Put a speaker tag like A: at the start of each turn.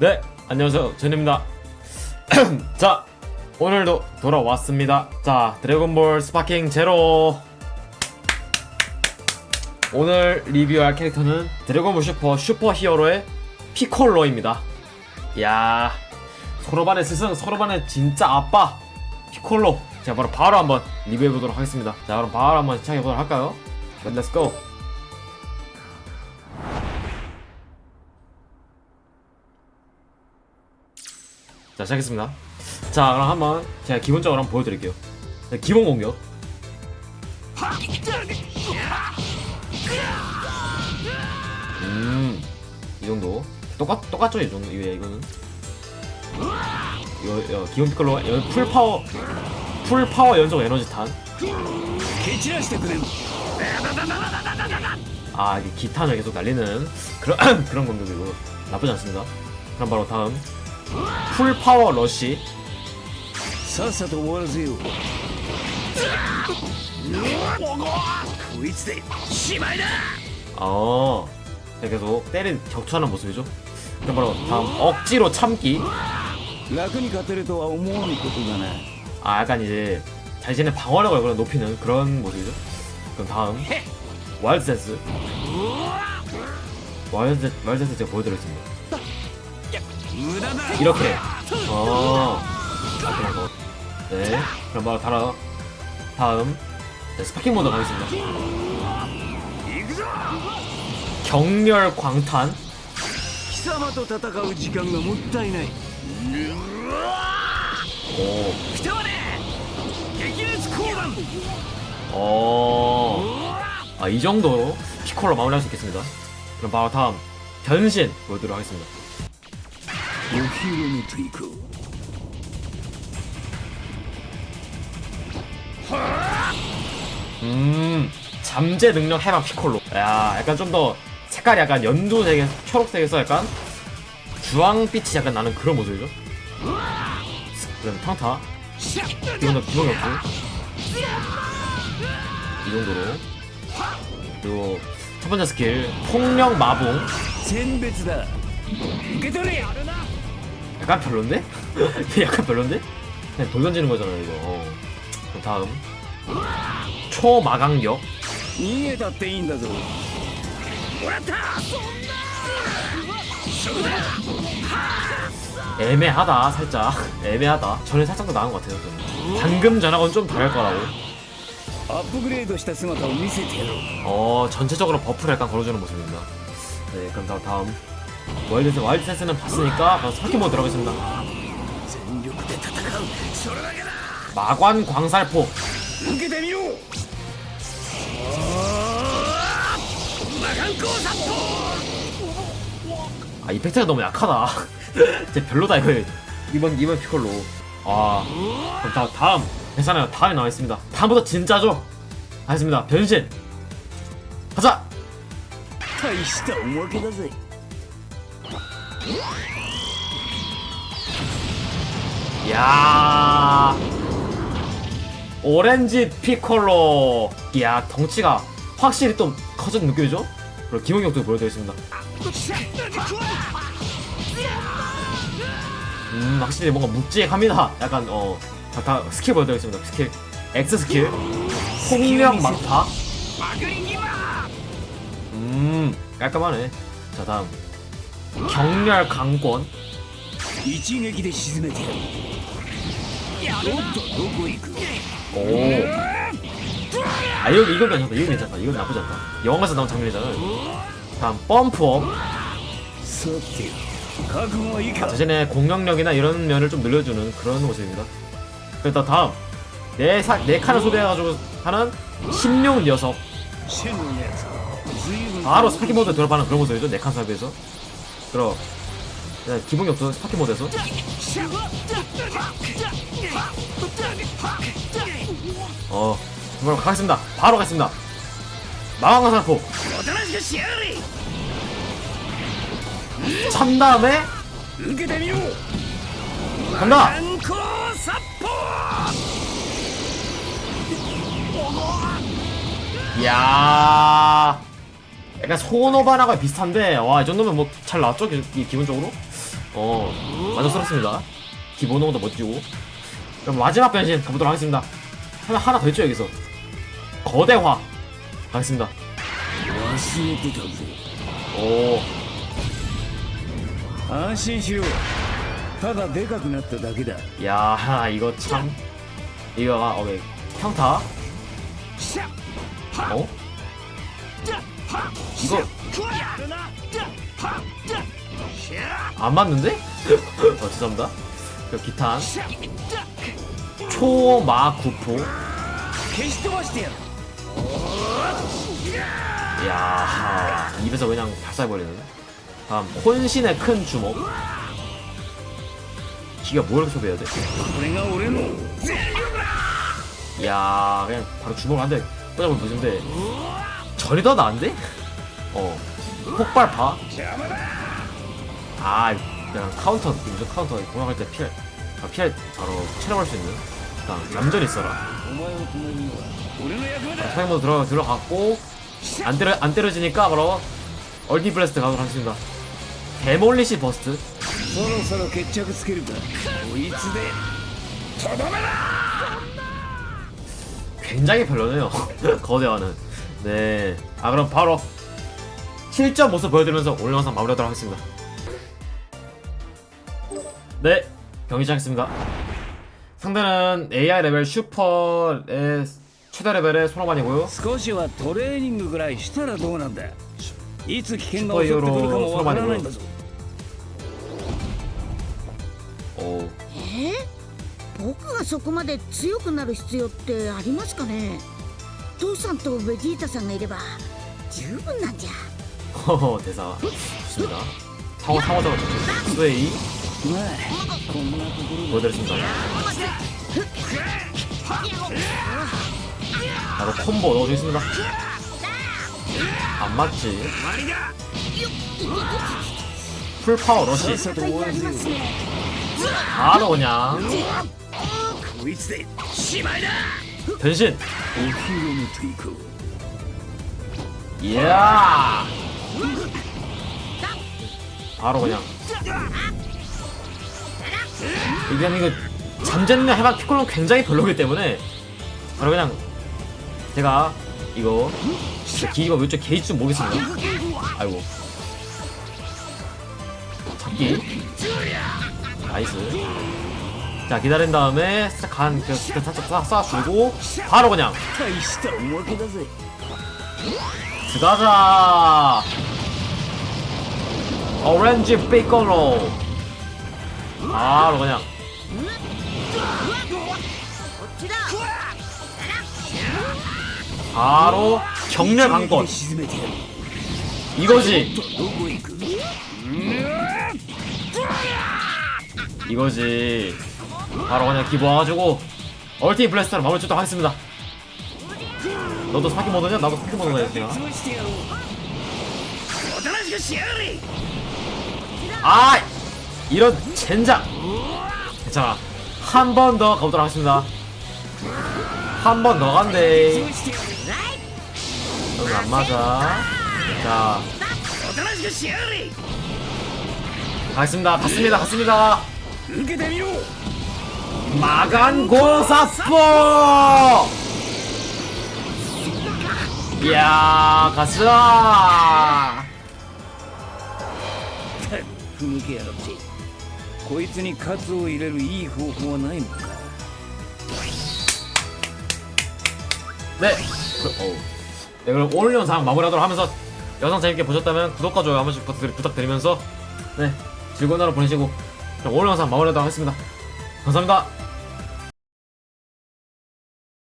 A: 네, 안녕하세요. 전입니다. 자, 오늘도 돌아왔습니다. 자, 드래곤볼 스파킹 제로. 오늘 리뷰할 캐릭터는 드래곤볼 슈퍼 슈퍼 히어로의 피콜로입니다. 이야, 소로반의 스승, 소로반의 진짜 아빠 피콜로. 자, 바로 바로 한번 리뷰해 보도록 하겠습니다. 자, 그럼 바로 한번 시작해 보도록 할까요? Let's go. 자 시작했습니다. 자 그럼 한번 제가 기본적으로 한번 보여드릴게요. 네, 기본 공격. 음이 정도. 똑같 똑같죠 이 정도. 이거 이거는. 이거, 이거 기본 피컬로 이거 풀 파워 풀 파워 연속 에너지 탄. 아, 이게 기탄을 계속 날리는 그런 그런 공격이고 나쁘지 않습니다. 그럼 바로 다음 풀파워
B: 러쉬.
A: 어 네, 계속 때린 격투하는 모습이죠. 그럼 바로 다음 억지로 참기. 아 약간 이제 자신의 방어력을 그런 높이는 그런 모습이죠. 그럼 다음 와일드 센스. 월드센스 제가 보여드렸습니다. 이렇게. 어. 아까워 네 그럼 바로 달아. 다음. 네, 스파킹 모드 가겠습니다. 경멸 광탄. 오어아이 어. 정도 피콜로 마무리할 수 있겠습니다. 그럼 바로 다음. 변신 보여드리도록 하겠습니다.
B: お披露目といこう
A: 음. 잠재 능력 해방 피콜로. 야, 약간 좀 더 색깔이 약간 연두색에 초록색에서 약간 주황빛이 약간 나는 그런 모습이죠. 그다음 평타. 이건 기본이 없고. 이 정도로. 그리고 첫 번째 스킬 폭력 마봉.
B: 選別だ受け取れ
A: 약간 별론데? 이게 약간 별론데? 그냥 돌 던지는 거잖아요 이거 어. 그럼 다음 초마강력
B: 逃げたっていいんだぞもらった
A: 애매하다 살짝 애매하다 전에 살짝 더 나은 것 같아요 저는 방금 전하고는 좀 다를 거라고
B: アップグレードした姿を見せてやろう
A: 어 전체적으로 버프를 약간 걸어주는 모습입니다 네 그럼 다, 다음 월드셋, 와일드 헬스는 봤으니까 가서 포켓몬 뭐 들어가겠습니다. 마관 광살포. 아 이펙트가 너무 약하다. 진짜 별로다 이거. 이번 이번 피콜로. 아 그럼 다 다음 괜찮아요. 다음에 나와있습니다. 다음부터 진짜죠. 알겠습니다. 변신. 가자. 야. 오렌지 피콜로. 야 덩치가 확실히 또 커진 느낌이죠? 그리고 김홍경도 보여드리겠습니다. 음 확실히 뭔가 묵직합니다. 약간 어 잠깐 스킬 보여드리겠습니다. 스킬. 엑스 스킬. 폭력 막타. 음 깔끔하네. 자 다음. 경렬 강권 오. 아 이거 이건 괜찮다. 이건 괜찮다. 이건 나쁘지 않다. 영화에서 나온 장면이잖아. 다음 펌프업.
B: 아,
A: 자신의 공격력이나 이런 면을 좀 늘려주는 그런 모습입니다. 그다 다음 네네 네 칸을 소비해가지고 하는 신룡 녀석. 바로 사기 모드 들어가는 그런 모습이죠. 네칸 사비에서. 그럼 야, 기본이 없어 스파키 모드에서. 어 그럼 가겠습니다. 바로 가겠습니다. 마왕가사포 참 다음에 간다. 야. 약간 소노바나가 비슷한데 와 이 정도면 뭐 잘 나왔죠 기, 기- 기본적으로 어 만족스럽습니다 기본 오도 멋지고 그럼 마지막 변신 가보도록 하겠습니다 하나 하나 더 있죠 여기서 거대화 가겠습니다
B: 忘れてたぜ
A: 오
B: 安心しろただでかくなっただけだ
A: 야 이거 참 이거가 오케이 평타 어? 이거 안 맞는데? 어, 죄송합니다. 그 기탄 초마구포. 야 입에서 그냥 발사해버리는. 다음 혼신의 큰 주먹. 기가 뭘 소비해야 돼? 야 그냥 바로 주먹을 한대 꽂아버리면 되는데. 저리 더 나은데? 어 폭발 봐. 아 그냥 카운터 요즘 카운터 공격할 때 피할 아, 피할 바로 체력할 수 있는 그냥 얌전히 써라. 사이모드 들어 들어갔고 안 때려 안 때려지니까 바로 얼디 블래스트 가도록 하겠습니다. 데몰리시 버스트. 굉장히 별로네요. 거대와는. 네아 그럼 바로 실전 모습 보여드리면서 오늘 영상 마무리하도록 하겠습니다 네 경기 시작했습니다 상대는 AI 레벨 슈퍼의 최대 레벨의 소노반이고요
B: 少しはトレーニングぐらいしたらどうなんだいつ危険が襲ってくるかもわからないんだぞ
A: 오
C: え僕がそこまで強くなる必要ってありますかね 父さんとベジータさんがいれば十分なんじゃ
A: 허허 대사 좋습니다 상호 상호작을 좋죠 스웨이
B: まあこんなところ
A: 보여드렸습니다 바로 콤보 넣어주겠습니다 안 맞지 풀파워
B: さっ
A: 러시
B: さと終わらせよ
A: 바로 그냥
B: うこいつでしまいだ
A: 변신! 이야! 바로 그냥. 일단 이거 잠자는 해방 피콜로 굉장히 별로기 때문에 바로 그냥 제가 이거 길이가 왼쪽 게이지 좀 모르겠어요. 아이고. 잡기. 나이스. 자 기다린 다음에 살짝 간 그, 그, 살짝 쏴주고 바로 그냥. 들어가자. 오렌지 베이컨로. 바로 그냥. 바로 경렬 강권. 이거지. 이거지. 바로 그냥 기부와가지고 얼티 블래스터로 마무리 짓도록 하겠습니다. 너도 스파킹 모드냐? 나도 스파킹
B: 모드다 했어요
A: 아! 이런 젠장! 괜찮아 한 번 더 가보도록 하겠습니다. 한 번 더 간대. 여기 안 맞아. 자. 가겠습니다. 갔습니다. 갔습니다. 마간 고사스포 이야 가자
B: ふぬけやがってこいつにカツを入れるいい方法はないのか
A: 네. 그, 어우. 네 그럼 오늘 영상 마무리하도록 하면서 영상 재밌게 보셨다면 구독과 좋아요 한 번씩 부탁드리, 부탁드리면서 네 즐거운 하루 보내시고 그럼 오늘 영상 마무리하도록 하겠습니다 감사합니다